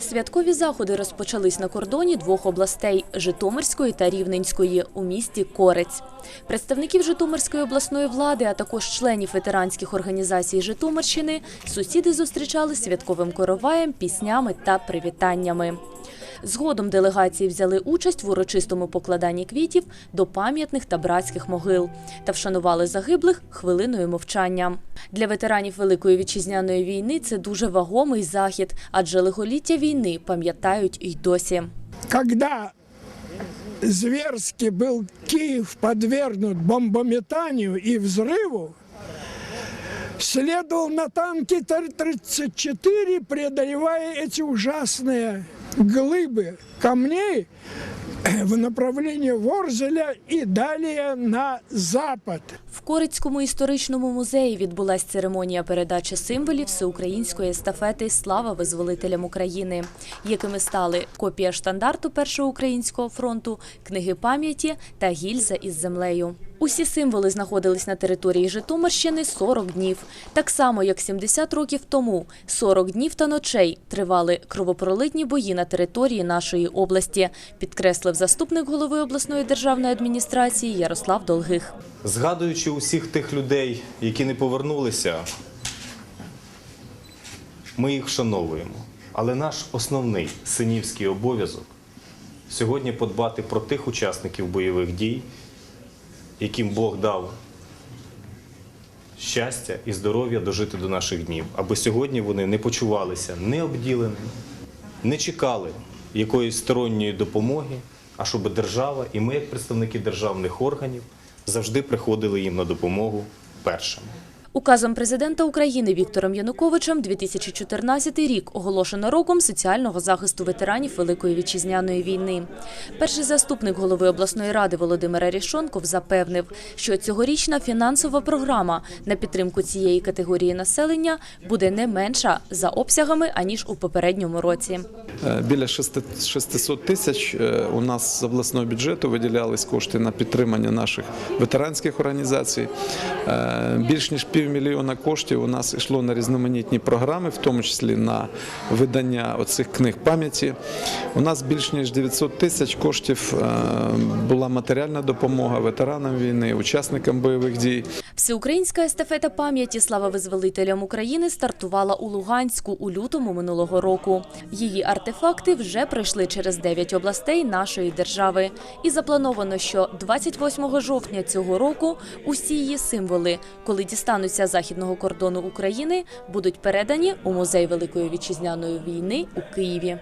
Святкові заходи розпочались на кордоні двох областей Житомирської та Рівненської у місті Корець. Представників Житомирської обласної влади, а також членів ветеранських організацій Житомирщини сусіди зустрічали святковим короваєм, піснями та привітаннями. Згодом делегації взяли участь в урочистому покладанні квітів до пам'ятних та братських могил та вшанували загиблих хвилиною мовчання. Для ветеранів Великої вітчизняної війни це дуже вагомий захід, адже лихоліття війни пам'ятають і досі. когда зверски был Киев подвергнут бомбометанию и взрыву, следовал на танке Т-34, преодолевая эти ужасные глыбы камней в направлении Ворзеля и далее на запад. В Корицькому історичному музеї відбулася церемонія передачі символів всеукраїнської естафети Слава визволителям України, якими стали копія штандарту Першого українського фронту, книги пам'яті та гільза із землею. Усі символи знаходились на території Житомирщини 40 днів. Так само, як 70 років тому, 40 днів та ночей тривали кровопролитні бої на території нашої області, підкреслив заступник голови обласної державної адміністрації Ярослав Долгих. Згадуючи усіх тих людей, які не повернулися, ми їх вшановуємо. Але наш основний синівський обов'язок сьогодні подбати про тих учасників бойових дій, яким Бог дав щастя і здоров'я дожити до наших днів, аби сьогодні вони не почувалися необділеними, не чекали якоїсь сторонньої допомоги, а щоб держава і ми, як представники державних органів, завжди приходили їм на допомогу першими. Указом президента України Віктором Януковичем 2014 рік оголошено роком соціального захисту ветеранів Великої вітчизняної війни. Перший заступник голови обласної ради Володимир Арішонков запевнив, що цьогорічна фінансова програма на підтримку цієї категорії населення буде не менша за обсягами аніж у попередньому році. Е, Біля 600 600 тисяч е, у нас з обласного бюджету виділялись кошти на підтримання наших ветеранських організацій. Е, Більш ніж півмільйона коштів у нас йшло на різноманітні програми, в тому числі на видання оцих книг пам'яті. У нас більш ніж 900 тисяч коштів е, була матеріальна допомога ветеранам війни, учасникам бойових дій. Всеукраїнська естафета пам'яті «Слава визволителям України» стартувала у Луганську у лютому минулого року. Її артефакти вже пройшли через 9 областей нашої держави. І заплановано, що 28 жовтня цього року усі її символи, коли дістануться західного кордону України, будуть передані у музей Великої вітчизняної війни у Києві.